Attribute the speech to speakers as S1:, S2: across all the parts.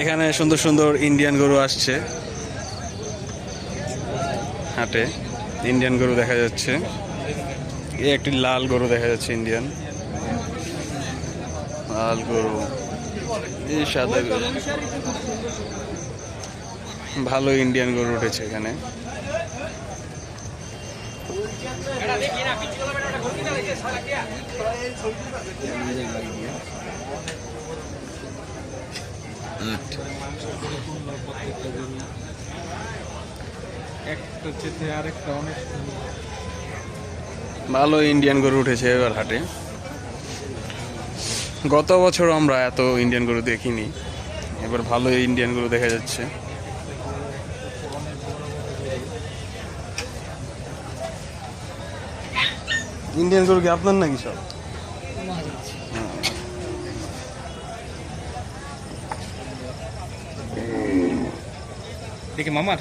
S1: এখানে সুন্দর সুন্দর ইন্ডিয়ান গরু আসছে। হাটে ইন্ডিয়ান গরু দেখা যাচ্ছে। এই একটি লাল গরু দেখা যাচ্ছে ইন্ডিয়ান লাল গরু। সাদা গরু। ভালো ইন্ডিয়ান গরু উঠেছে এখানে।
S2: একটা চেতে আরেকটা অনেক সুন্দর।
S1: ভালো ইন্ডিয়ান গরু উঠেছে এবার হাটে। গত বছর আমরা এত ইন্ডিয়ান গরু দেখিনি। এবার ভালো ইন্ডিয়ান গরু দেখা যাচ্ছে। ইন্ডিয়ান গরু কি আপনার নাকি সব?
S2: দেখি মামার।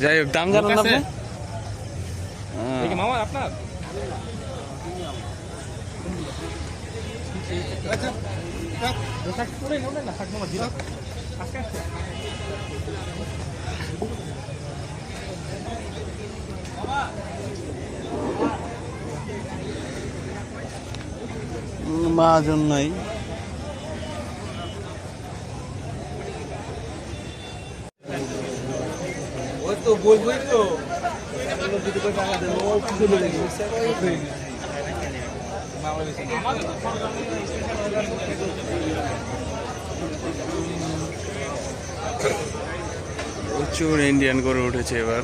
S1: যাই হোক দাম জানান? আপনি হ্যাঁ।
S2: দেখি মামার আপনার
S1: মহাজন নাই
S2: তো বলবই তো।
S1: প্রচুর ইন্ডিয়ান গরু উঠেছে এবার।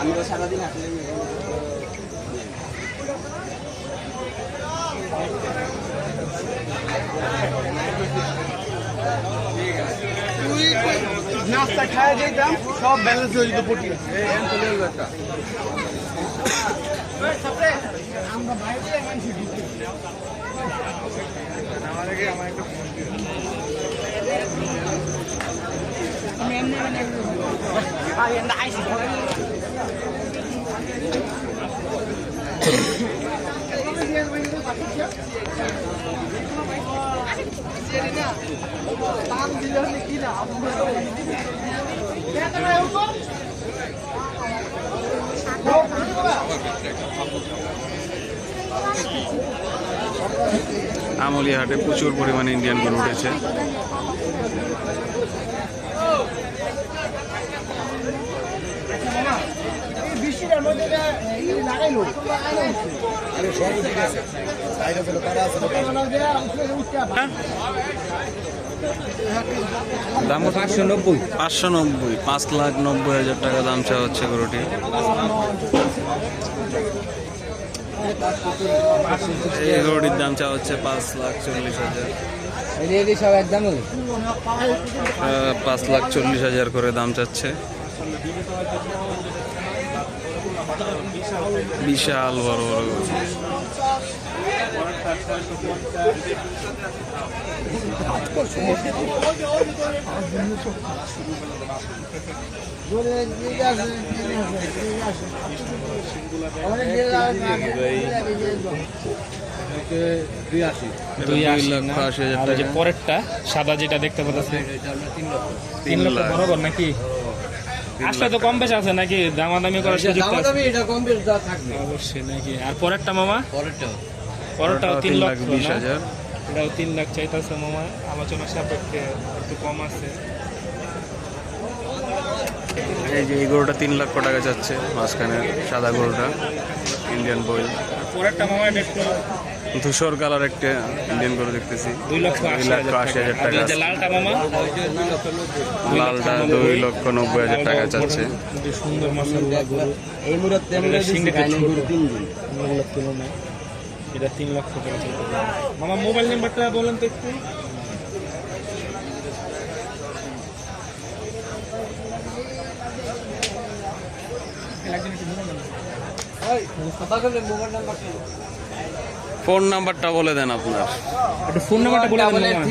S3: আমি তো সারাদিন আসলে নাস্তা খায় যেতাম সব ব্যালেন্স হয়ে যেত পটি আমরা বাইরে
S1: আমলিয়া হাটে প্রচুর পরিমাণে ইন্ডিয়ান গরু উঠেছে।
S3: মধ্যে লাগাইলো।
S1: দাম পাঁচশো নব্বই? পাঁচশো নব্বই, পাঁচ লাখ নব্বই হাজার টাকা দাম চাওয়া হচ্ছে গরুটি। এই গরুটির দাম চাওয়া হচ্ছে পাঁচ লাখ চল্লিশ হাজার। পাঁচ লাখ চল্লিশ হাজার করে দাম চাচ্ছে। বিশাল বড় বড়
S2: পরেরটা সাদা যেটা দেখতে পাচ্ছি তিন লক্ষ বরাবর নাকি? আসলে তো কম বেশি আছে নাকি? দামাদামি করার সুযোগ তো আছে
S3: এটা কম বেশ যা থাকবে।
S2: অবশ্যই নাকি। আর পরেরটা মামা?
S3: পরেরটা।
S2: পরেরটাও তিন লাখ
S1: বিশ? হাজার।
S2: এটাও তিন লাখ চাইতেছে মামা। আলোচনা সাপেক্ষে একটু কম আছে।
S1: এই যে এই গরুটা তিন লক্ষ টাকা যাচ্ছে মাঝখানে সাদা গরুটা ইন্ডিয়ান বই
S2: পরেরটা মামা একটু
S1: ধূসর কালার একটা ইন্ডিয়ান গরু দেখতেছি।
S2: দুই লক্ষ আশি হাজার টাকা। লালটা মামা?
S1: লালটা দুই লক্ষ নব্বই হাজার টাকা। চাচ্ছে।
S2: সুন্দর এটা
S3: তিন
S2: এটা লক্ষ টাকা মামা মোবাইল নাম্বারটা বলেন তো একটু।
S3: মোবাইল নাম্বার
S1: ফোন নাম্বারটা বলে দেন আপনার।
S2: একটু ফোন নাম্বারটা বলে দেন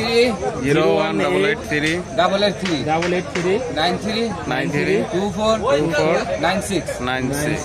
S1: zero one double eight three
S3: double eight three
S2: double eight three
S3: nine three
S1: nine three
S3: two four
S1: two four
S3: nine six
S1: nine
S2: six